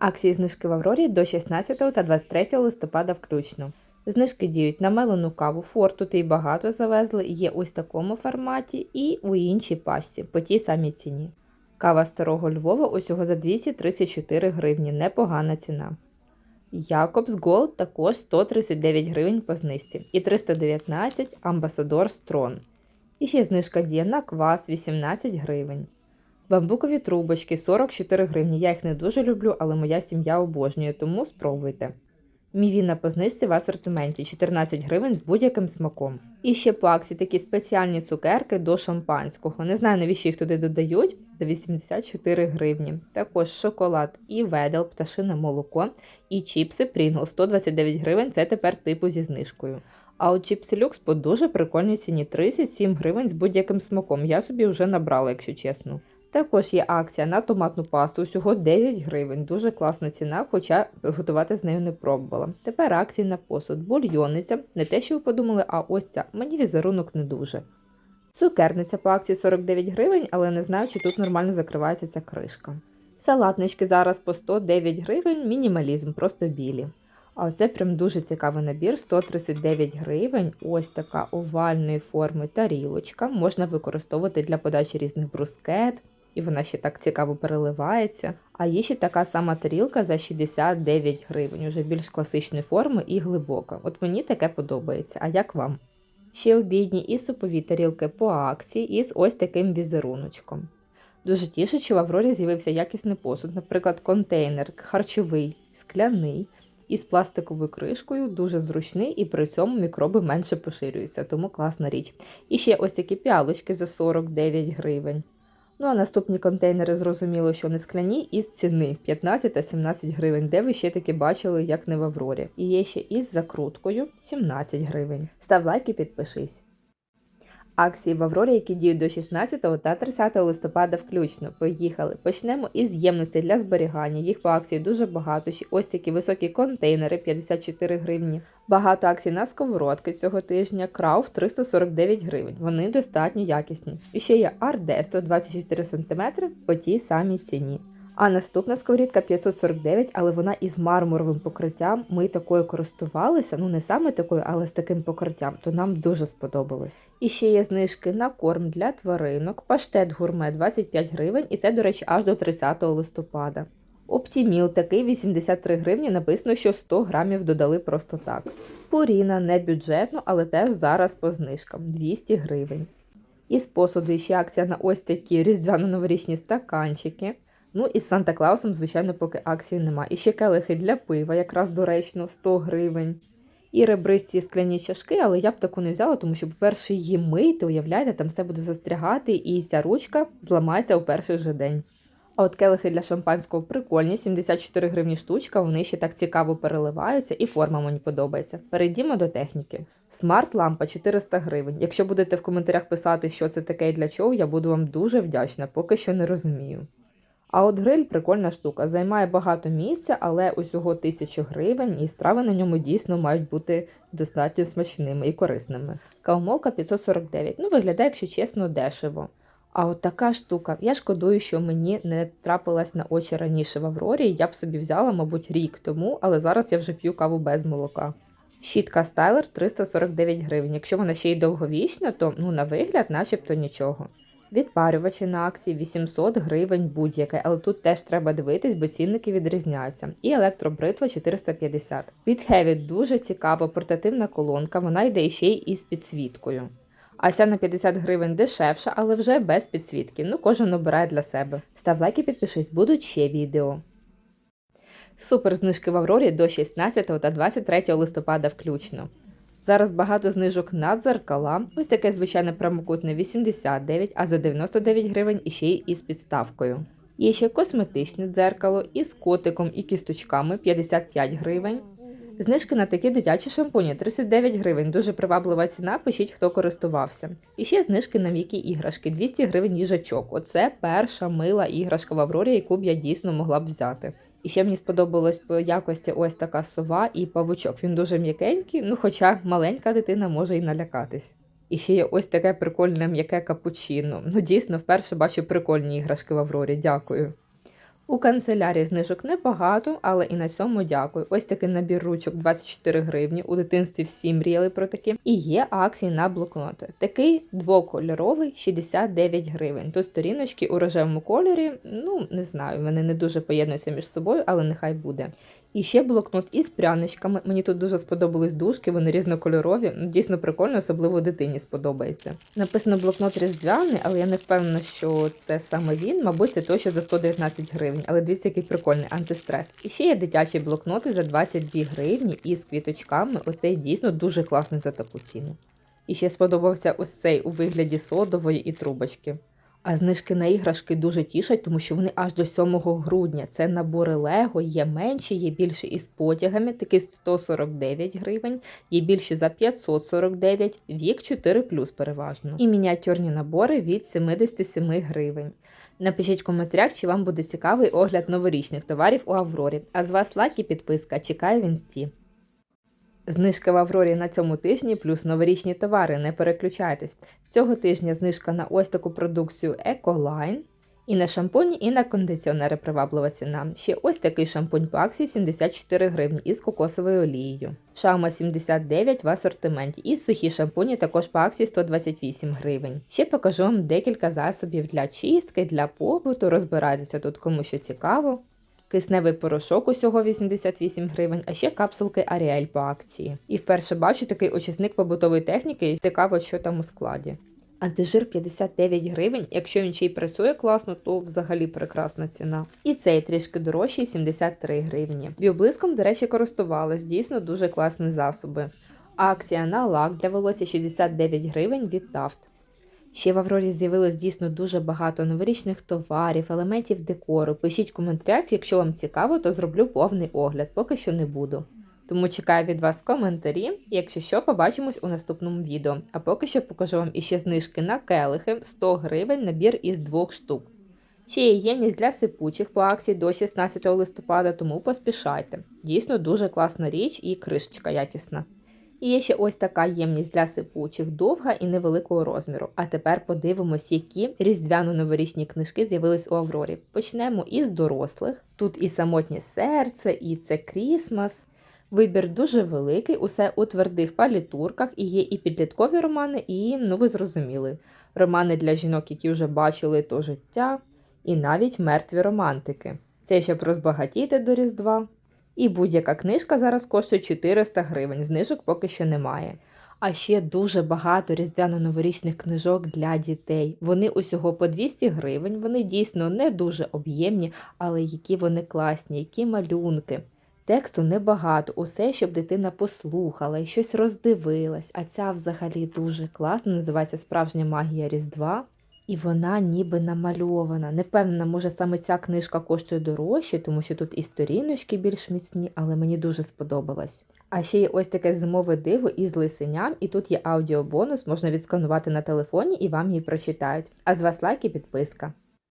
Акції знижки в Аврорі до 16 та 23 листопада включно. Знижки діють на мелену каву Фор, тут і багато завезли, є ось в такому форматі і у іншій пачці по тій самій ціні. Кава старого Львова усього за 234 гривні, непогана ціна. Якобс Голд також 139 гривень по знижці і 319 Амбасадор Строн. І ще знижка діє на квас 18 гривень. Бамбукові трубочки 44 гривні. Я їх не дуже люблю, але моя сім'я обожнює, тому спробуйте. Мівіна по знижці в асортименті 14 гривень з будь-яким смаком. І ще по акції такі спеціальні цукерки до шампанського. Не знаю, навіщо їх туди додають за 84 гривні. Також шоколад і ведел, пташине молоко і чіпси Pringles 129 гривень. Це тепер типу зі знижкою. А от чіпси люкс по дуже прикольній ціні 37 гривень з будь-яким смаком. Я собі вже набрала, якщо чесно. Також є акція на томатну пасту, всього 9 гривень. Дуже класна ціна, хоча готувати з нею не пробувала. Тепер акції на посуд. Бульйонниця, не те, що ви подумали, а ось ця. Мені візерунок не дуже. Цукерниця по акції 49 гривень, але не знаю, чи тут нормально закривається ця кришка. Салатнички зараз по 109 гривень, мінімалізм, просто білі. А це прям дуже цікавий набір, 139 гривень. Ось така овальної форми тарілочка. Можна використовувати для подачі різних брускет, і вона ще так цікаво переливається. А є ще така сама тарілка за 69 гривень, уже більш класичної форми і глибока. От мені таке подобається. А як вам? Ще обідні і супові тарілки по акції із ось таким візеруночком. Дуже тішить, що в Аврорі з'явився якісний посуд, наприклад, контейнер харчовий, скляний із пластиковою кришкою, дуже зручний і при цьому мікроби менше поширюються, тому класна річ. І ще ось такі піалочки за 49 гривень. Ну а наступні контейнери зрозуміло, що не скляні із ціни 15 та 17 гривень, де ви ще таки бачили, як не в Аврорі. І є ще із закруткою 17 гривень. Став лайк і підпишись. Акції в Аврорі, які діють до 16 та 30 листопада включно. Поїхали. Почнемо із ємностей для зберігання. Їх по акції дуже багато. Ось такі високі контейнери 54 гривні. Багато акцій на сковородки цього тижня. Крауф 349 гривень. Вони достатньо якісні. І ще є Арде 124 см по тій самій ціні. А наступна сковорідка 549, але вона із мармуровим покриттям. Ми такою користувалися, ну не саме такою, але з таким покриттям, то нам дуже сподобалось. І ще є знижки на корм для тваринок, паштет гурме 25 гривень, і це, до речі, аж до 30 листопада. Оптіміл такий 83 гривні, написано, що 100 грамів додали просто так. Пуріна не бюджетно, але теж зараз по знижкам 200 гривень. Із посуду ще акція на ось такі різдвяно-новорічні стаканчики. Ну і з Санта Клаусом, звичайно, поки акції нема. І ще келихи для пива, якраз доречно 100 гривень. І ребристі скляні чашки, але я б таку не взяла, тому що, по-перше, її мити, уявляєте, там все буде застрягати, і ця ручка зламається у перший же день. А от келихи для шампанського прикольні, 74 гривні штучка, вони ще так цікаво переливаються, і форма мені подобається. Перейдімо до техніки. Смарт-лампа 400 гривень. Якщо будете в коментарях писати, що це таке і для чого, я буду вам дуже вдячна, поки що не розумію. А от гриль прикольна штука, займає багато місця, але усього 1000 гривень, і страви на ньому дійсно мають бути достатньо смачними і корисними. Кавомолка 549, ну виглядає, якщо чесно, дешево. А от така штука, я шкодую, що мені не трапилась на очі раніше в Аврорі, я б собі взяла, мабуть, рік тому, але зараз я вже п'ю каву без молока. Щітка Стайлер 349 гривень. Якщо вона ще й довговічна, то ну, на вигляд начебто нічого. Відпарювачі на акції 800 гривень будь-яке, але тут теж треба дивитись, бо цінники відрізняються. І електробритва 450. Від Heavy дуже цікава портативна колонка, вона йде ще й із підсвіткою. А ця на 50 гривень дешевша, але вже без підсвітки. Ну, кожен обирає для себе. Став лайк і підпишись, будуть ще відео. Супер знижки в Аврорі до 16 та 23 листопада включно. Зараз багато знижок на дзеркала. Ось таке звичайне прямокутне 89, а за 99 гривень іще й із підставкою. Є ще косметичне дзеркало із котиком і кісточками 55 гривень. Знижки на такі дитячі шампуні 39 гривень. Дуже приваблива ціна. Пишіть, хто користувався. І ще знижки на м'які іграшки 200 гривень їжачок. Оце перша мила іграшка в Аврорі, яку б я дійсно могла б взяти. І ще мені сподобалось по якості ось така сова і павучок. Він дуже м'якенький, ну хоча маленька дитина може і налякатись. І ще є ось таке прикольне м'яке капучино. Ну дійсно, вперше бачу прикольні іграшки в Аврорі. Дякую. У канцелярії знижок небагато, але і на цьому дякую. Ось такий набір ручок 24 гривні. У дитинстві всі мріяли про такі. І є акції на блокноти. Такий двокольоровий 69 гривень. Тут сторіночки у рожевому кольорі. Ну не знаю, вони не дуже поєднуються між собою, але нехай буде. І ще блокнот із пряничками. Мені тут дуже сподобались дужки, вони різнокольорові. Дійсно прикольно, особливо дитині сподобається. Написано блокнот різдвяний, але я не впевнена, що це саме він. Мабуть, це той, що за 119 гривень. Але дивіться, який прикольний антистрес. І ще є дитячі блокноти за 22 гривні із квіточками. Оцей дійсно дуже класний за таку ціну. І ще сподобався ось цей у вигляді содової і трубочки. А знижки на іграшки дуже тішать, тому що вони аж до 7 грудня. Це набори Лего, є менші, є більші із потягами, такі 149 гривень, є більші за 549, вік 4 переважно. І мініатюрні набори від 77 гривень. Напишіть в коментарях, чи вам буде цікавий огляд новорічних товарів у Аврорі. А з вас лайк і підписка. Чекаю в інсті. Знижка в Аврорі на цьому тижні плюс новорічні товари. Не переключайтесь. Цього тижня знижка на ось таку продукцію Ecoline. І на шампуні, і на кондиціонери приваблива ціна. Ще ось такий шампунь по акції 74 гривні із кокосовою олією. Шаума 79 в асортименті. І сухі шампуні також по акції 128 гривень. Ще покажу вам декілька засобів для чистки, для побуту. Розбирайтеся тут кому що цікаво. Кисневий порошок усього 88 гривень, а ще капсулки Аріель по акції. І вперше бачу такий очисник побутової техніки, цікаво, що там у складі. Антижир 59 гривень. Якщо він ще й працює класно, то взагалі прекрасна ціна. І цей трішки дорожчий 73 гривні. Біоблиском, до речі, користувалась, дійсно дуже класні засоби. Акція на лак для волосся 69 гривень від Тафт. Ще в Аврорі з'явилось дійсно дуже багато новорічних товарів, елементів декору. Пишіть в коментарях, якщо вам цікаво, то зроблю повний огляд, поки що не буду. Тому чекаю від вас коментарі, якщо що, побачимось у наступному відео. А поки що покажу вам іще знижки на келихи 100 гривень набір із двох штук. Ще є ємність для сипучих по акції до 16 листопада, тому поспішайте. Дійсно дуже класна річ і кришечка якісна. І є ще ось така ємність для сипучих, довга і невеликого розміру. А тепер подивимось, які різдвяно-новорічні книжки з'явились у Аврорі. Почнемо із дорослих. Тут і самотнє серце, і це Крісмас. Вибір дуже великий, усе у твердих палітурках, і є і підліткові романи, і, ну ви зрозуміли, романи для жінок, які вже бачили то життя, і навіть мертві романтики. Це щоб розбагатіти до Різдва. І будь-яка книжка зараз коштує 400 гривень, знижок поки що немає. А ще дуже багато різдвяно-новорічних книжок для дітей. Вони усього по 200 гривень, вони дійсно не дуже об'ємні, але які вони класні, які малюнки. Тексту небагато, усе, щоб дитина послухала і щось роздивилась. А ця взагалі дуже класно, називається Справжня магія Різдва. І вона ніби намальована. Не впевнена, може саме ця книжка коштує дорожче, тому що тут і сторіночки більш міцні, але мені дуже сподобалось. А ще є ось таке зимове диво із лисеням, і тут є аудіобонус, можна відсканувати на телефоні і вам її прочитають. А з вас лайк і підписка.